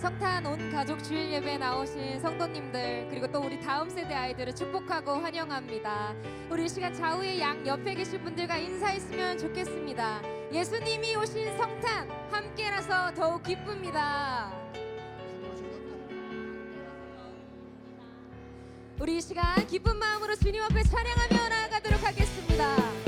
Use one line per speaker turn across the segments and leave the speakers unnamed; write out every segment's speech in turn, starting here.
성탄 온 가족 주일 예배 나오신 성도님들 그리고 또 우리 다음 세대 아이들을 축복하고 환영합니다. 우리 시간 좌우의 양 옆에 계신 분들과 인사했으면 좋겠습니다. 예수님이 오신 성탄 함께라서 더욱 기쁩니다. 우리 시간 기쁜 마음으로 주님 앞에 찬양하며 나아가도록 하겠습니다.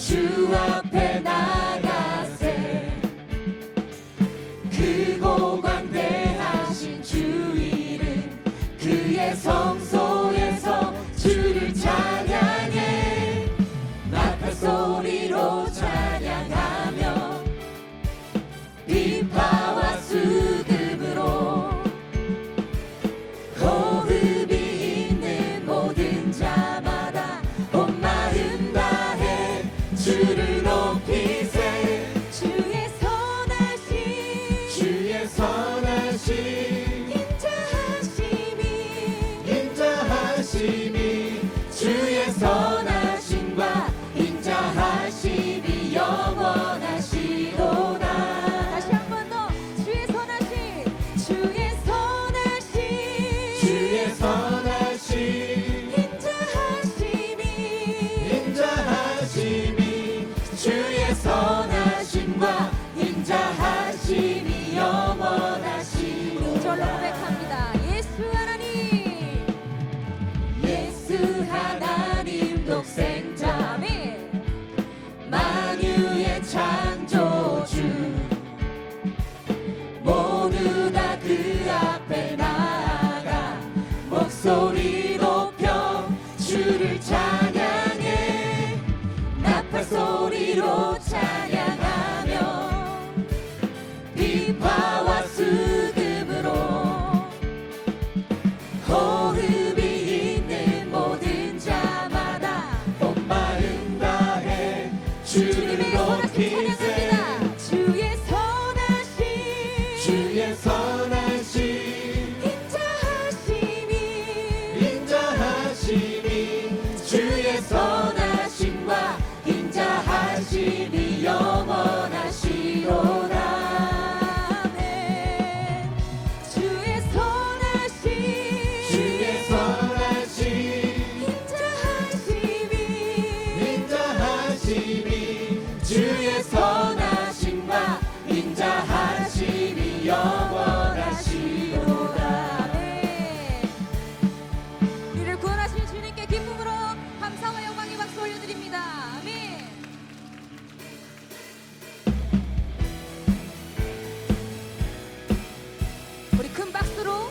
主はペナ 손으로